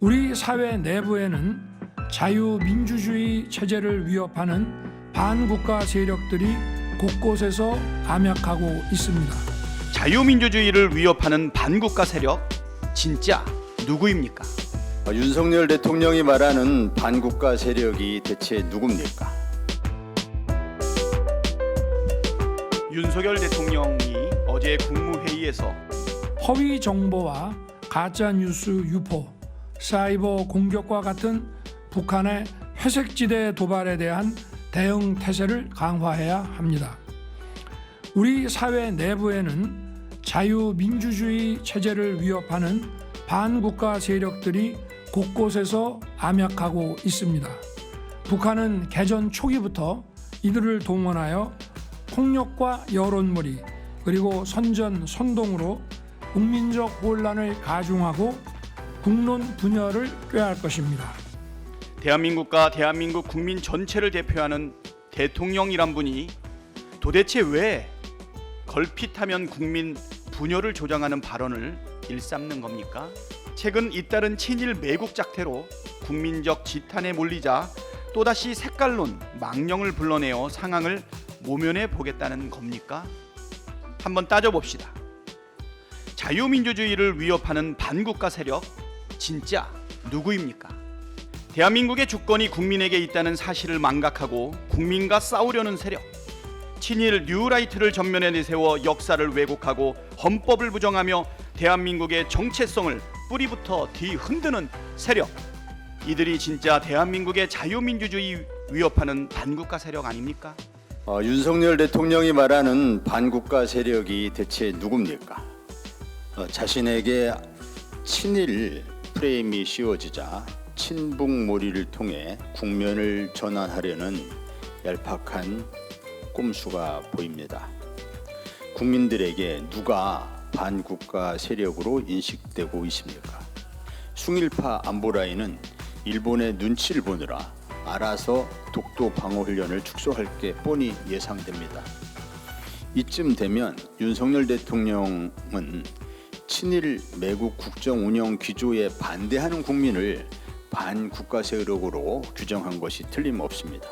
우리 사회 내부에는 자유민주주의 체제를 위협하는 반국가 세력들이 곳곳에서 암약하고 있습니다. 자유민주주의를 위협하는 반국가 세력 진짜 누구입니까? 어, 윤석열 대통령이 말하는 반국가 세력이 대체 누굽니까? 윤석열 대통령이 어제 국무회의에서 허위 정보와 가짜 뉴스 유포, 사이버 공격과 같은 북한의 회색지대 도발에 대한 대응 태세를 강화해야 합니다. 우리 사회 내부에는 자유민주주의 체제를 위협하는 반국가 세력들이 곳곳에서 암약하고 있습니다. 북한은 개전 초기부터 이들을 동원하여 폭력과 여론몰이 그리고 선전 선동으로 국민적 혼란을 가중하고 국론 분열을 꾀할 것입니다. 대한민국과 대한민국 국민 전체를 대표하는 대통령이란 분이 도대체 왜 걸핏하면 국민 분열을 조장하는 발언을 일삼는 겁니까? 최근 잇따른 친일 매국 작태로 국민적 지탄에 몰리자 또다시 색깔론 망령을 불러내어 상황을 모면해 보겠다는 겁니까? 한번 따져봅시다. 자유민주주의를 위협하는 반국가 세력 진짜 누구입니까? 대한민국의 주권이 국민에게 있다는 사실을 망각하고 국민과 싸우려는 세력 친일 뉴라이트를 전면에 내세워 역사를 왜곡하고 헌법을 부정하며 대한민국의 정체성을 뿌리부터 뒤흔드는 세력 이들이 진짜 대한민국의 자유민주주의 위협하는 반국가 세력 아닙니까? 어, 윤석열 대통령이 말하는 반국가 세력이 대체 누굽니까? 어, 자신에게 친일 프레임이 씌워지자 친북몰이를 통해 국면을 전환하려는 얄팍한 꼼수가 보입니다. 국민들에게 누가 반국가 세력으로 인식되고 있습니까? 숭일파 안보라인은 일본의 눈치를 보느라 알아서 독도 방어 훈련을 축소할 게 뻔히 예상됩니다. 이쯤 되면 윤석열 대통령은 친일 매국 국정 운영 기조에 반대하는 국민을 반국가 세력으로 규정한 것이 틀림없습니다.